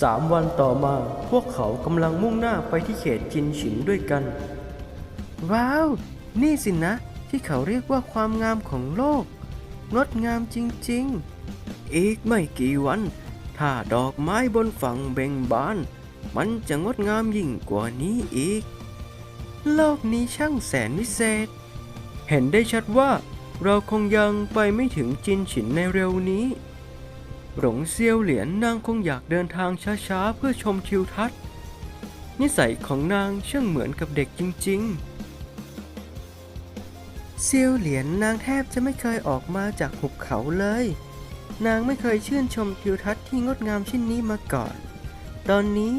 สามวันต่อมาพวกเขากำลังมุ่งหน้าไปที่เขตจินฉินด้วยกัน ว้าว นี่สินะ ที่เขาเรียกว่าความงามของโลก งดงามจริงๆ อีกไม่กี่วัน ถ้าดอกไม้บนฝั่งเบ่งบาน มันจะงดงามยิ่งกว่านี้อีก โลกนี้ช่างแสนวิเศษ เห็นได้ชัดว่าเราคงยังไปไม่ถึงจินฉินในเร็วนี้ หลงเซียวเหรียญนางคงอยากเดินทางช้าๆ เพื่อชมทิวทัศน์ นิสัยของนางช่างเหมือนกับเด็กจริงๆ เซียวเหรียญนางแทบจะไม่เคยออกมาจากหุบเขาเลย นางไม่เคยชื่นชมทิวทัศน์ที่งดงามเช่นนี้มาก่อน ตอนนี้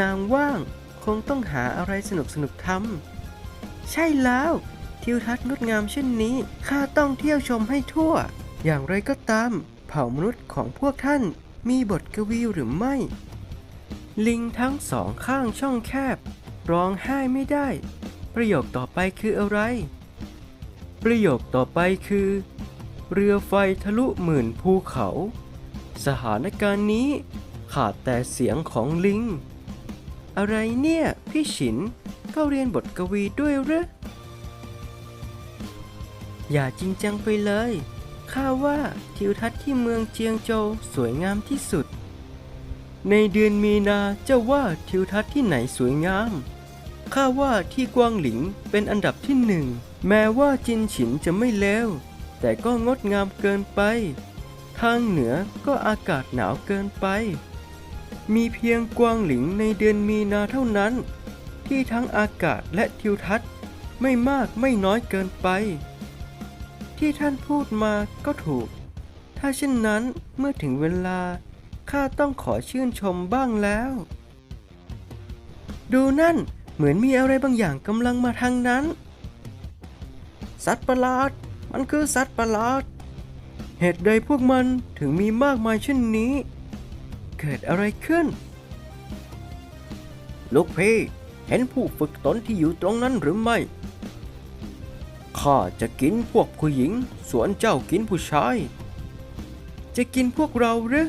นางว่างคงต้องหาอะไรสนุกๆทำใช่แล้ว ทิวทัศน์งดงามเช่นนี้ข้าต้องเที่ยวชมให้ทั่ว อย่างไรก็ตาม เผ่ามนุษย์ของพวกท่านมีบทกวีหรือไม่ ลิงทั้งสองข้างช่องแคบ ร้องไห้ไม่ได้ ประโยคต่อไปคืออะไร ประโยคต่อไปคือ เรือไฟทะลุหมื่นภูเขา สถานการณ์นี้ขาดแต่เสียงของลิง อะไรเนี่ย พี่ฉินก็เรียนบทกวีด้วยหรืออย่าจริงจังไปเลย ข้าว่าทิวทัศน์ที่เมืองเจียงโจวสวยงามที่สุด ในเดือนมีนาเจ้าว่าทิวทัศน์ที่ไหนสวยงาม ข้าว่าที่กวางหลิงเป็นอันดับที่หนึ่ง แม้ว่าจินฉินจะไม่เลวแต่ก็งดงามเกินไป ทางเหนือก็อากาศหนาวเกินไป มีเพียงกวางหลิงในเดือนมีนาเท่านั้น ที่ทั้งอากาศและทิวทัศน์ไม่มากไม่น้อยเกินไป ที่ท่านพูดมาก็ถูก ถ้าเช่นนั้นเมื่อถึงเวลา ข้าต้องขอชื่นชมบ้างแล้ว ดูนั่นเหมือนมีอะไรบางอย่างกำลังมาทางนั้น สัตว์ประหลาด มันคือสัตว์ประหลาด เหตุใดพวกมันถึงมีมากมายเช่นนี้ เกิดอะไรขึ้น ลูกพี่เห็นผู้ฝึกตนที่อยู่ตรงนั้นหรือไม่ ข้าจะกินพวกผู้หญิงส่วนเจ้ากินผู้ชาย จะกินพวกเราหรือ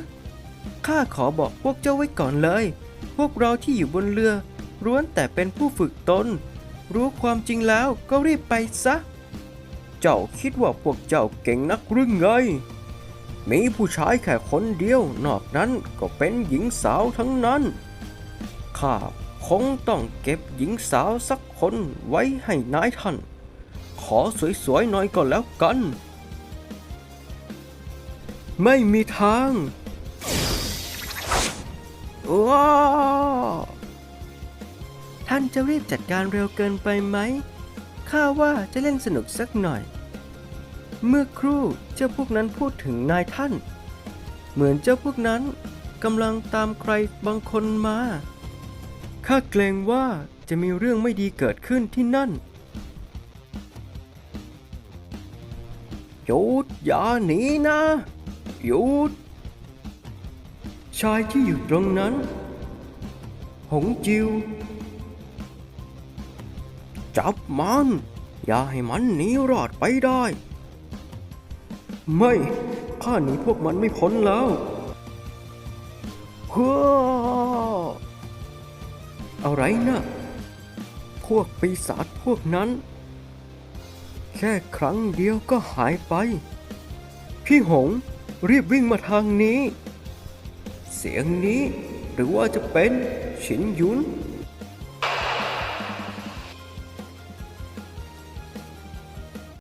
ข้าขอบอกพวกเจ้าไว้ก่อนเลย พวกเราที่อยู่บนเรือล้วนแต่เป็นผู้ฝึกตน รู้ความจริงแล้วก็รีบไปซะ เจ้าคิดว่าพวกเจ้าเก่งนักหรือไง มีผู้ชายแค่คนเดียวนอกนั้นก็เป็นหญิงสาวทั้งนั้น ข้าคงต้องเก็บหญิงสาวสักคนไว้ให้นายท่าน อสวยๆหน่อยก็แล้วกัน ไม่มีทางว้าท่านจะรีบจัดการเร็วเกินไปไหม ข้าว่าจะเล่นสนุกสักหน่อย เมื่อครู่เจ้าพวกนั้นพูดถึงนายท่าน เหมือนเจ้าพวกนั้นกำลังตามใครบางคนมา ข้าเกรงว่าจะมีเรื่องไม่ดีเกิดขึ้นที่นั่น หยุดอย่าหนีนะหยุด ชายที่อยู่ตรงนั้น หงจิว จับมัน อย่าให้มันหนีรอดไปได้ ไม่ข้าหนีพวกมันไม่พ้นแล้วเฮ้ออะไรนะ พวกปีศาจพวกนั้น แค่ครั้งเดียวก็หายไป พี่หง รีบวิ่งมาทางนี้ เสียงนี้หรือว่าจะเป็นฉินยุน